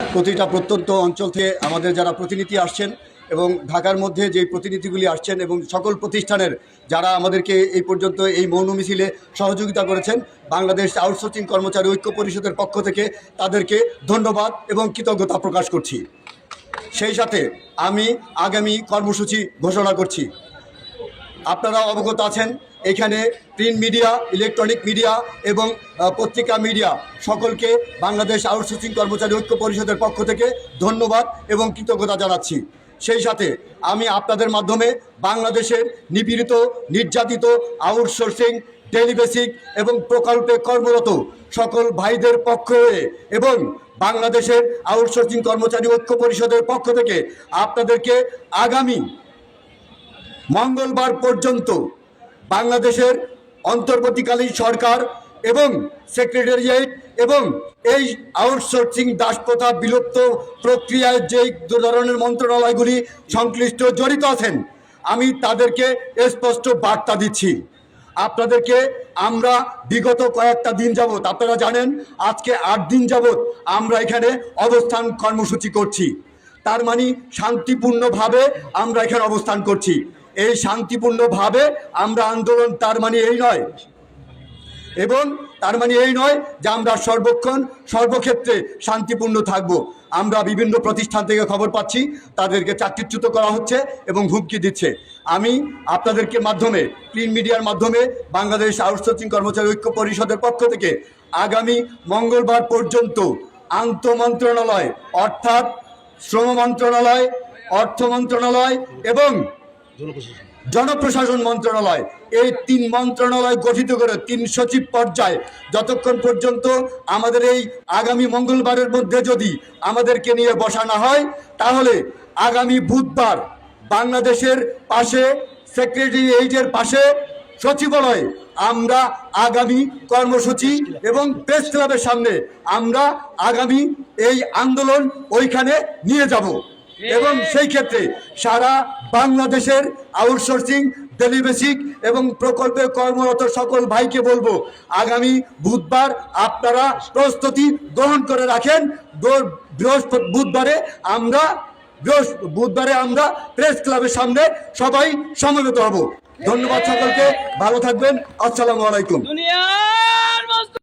প্রতিটা প্রত্যন্ত অঞ্চল থেকে আমাদের যারা প্রতিনিধি আসছেন এবং ঢাকার মধ্যে যে প্রতিনিধিগুলি আসছেন এবং সকল প্রতিষ্ঠানের যারা আমাদেরকে এই পর্যন্ত এই মৌন মিছিলে সহযোগিতা করেছেন, বাংলাদেশ আউটসোর্সিং কর্মচারী ঐক্য পরিষদের পক্ষ থেকে তাদেরকে ধন্যবাদ এবং কৃতজ্ঞতা প্রকাশ করছি। সেই সাথে আমি আগামী কর্মসূচি ঘোষণা করছি। আপনারা অবগত আছেন, এখানে প্রিন্ট মিডিয়া, ইলেকট্রনিক মিডিয়া এবং পত্রিকা মিডিয়া সকলকে বাংলাদেশ আউটসোর্সিং কর্মচারী ঐক্য পরিষদের পক্ষ থেকে ধন্যবাদ এবং কৃতজ্ঞতা জানাচ্ছি। সেই সাথে আমি আপনাদের মাধ্যমে বাংলাদেশের নিপীড়িত, নির্যাতিত, আউটসোর্সিং ডেলি বেসিক এবং প্রকল্পে কর্মরত সকল ভাইদের পক্ষ হয়ে এবং বাংলাদেশের আউটসোর্সিং কর্মচারী ঐক্য পরিষদের পক্ষ থেকে আপনাদেরকে আগামী মঙ্গলবার পর্যন্ত বাংলাদেশের অন্তর্বর্তীকালীন সরকার এবং সেক্রেটারিয়েট এবং এই আউটসোর্সিং দাসপ্রথা বিলুপ্ত প্রক্রিয়ায় যেই ধরনের মন্ত্রণালয়গুলি সংশ্লিষ্ট জড়িত আছেন, আমি তাদেরকে স্পষ্ট বার্তা দিচ্ছি। আপনাদেরকে আমরা বিগত কয়েকটা দিন যাবৎ, আপনারা জানেন, আজকে আট দিন যাবৎ আমরা এখানে অবস্থান কর্মসূচি করছি। তার মানে শান্তিপূর্ণভাবে আমরা এখানে অবস্থান করছি। এই শান্তিপূর্ণভাবে আমরা আন্দোলন, তার মানে এই নয়। এবং তার মানে এই নয় যে আমরা সর্বক্ষণ, সর্বক্ষেত্রে শান্তিপূর্ণ থাকব। আমরা বিভিন্ন প্রতিষ্ঠান থেকে খবর পাচ্ছি, তাদেরকে চাকরিচ্যুত করা হচ্ছে এবং হুমকি দিচ্ছে। আমি আপনাদেরকে মাধ্যমে প্রিন্ট মিডিয়ার মাধ্যমে, বাংলাদেশ আউটসোর্সিং কর্মচারী ঐক্য পরিষদের পক্ষ থেকে আগামী মঙ্গলবার পর্যন্ত আন্তঃমন্ত্রণালয় অর্থাৎ শ্রম মন্ত্রণালয়, অর্থ মন্ত্রণালয় এবং জনপ্রশাসন। মন্ত্রণালয়, এই তিন মন্ত্রণালয় গঠিত করে তিন সচিব পর্যায়ে, যতক্ষণ পর্যন্ত আমাদের এই আগামী মঙ্গলবারের মধ্যে যদি আমাদেরকে নিয়ে বসানো হয়, তাহলে আগামী বুধবার বাংলাদেশের পাশে সেক্রেটারিয়েটের পাশে সচিবালয়ে আমরা আগামী কর্মসূচি এবং প্রেস ক্লাবের সামনে আমরা আগামী এই আন্দোলন ওইখানে নিয়ে যাব। এবং সেই ক্ষেত্রে সারা বাংলাদেশের আউটসোর্সিং ডেলি বেসিক এবং প্রকল্পে কর্মরত সকল ভাইকে বলব, আগামী বুধবার আপনারা প্রস্তুতি গ্রহণ করে রাখেন। বৃহস্পতি বুধবারে আমরা বুধবারে আমরা প্রেস ক্লাবের সামনে সবাই সমবেত হব। ধন্যবাদ সকলকে, ভালো থাকবেন, আসসালামু আলাইকুম।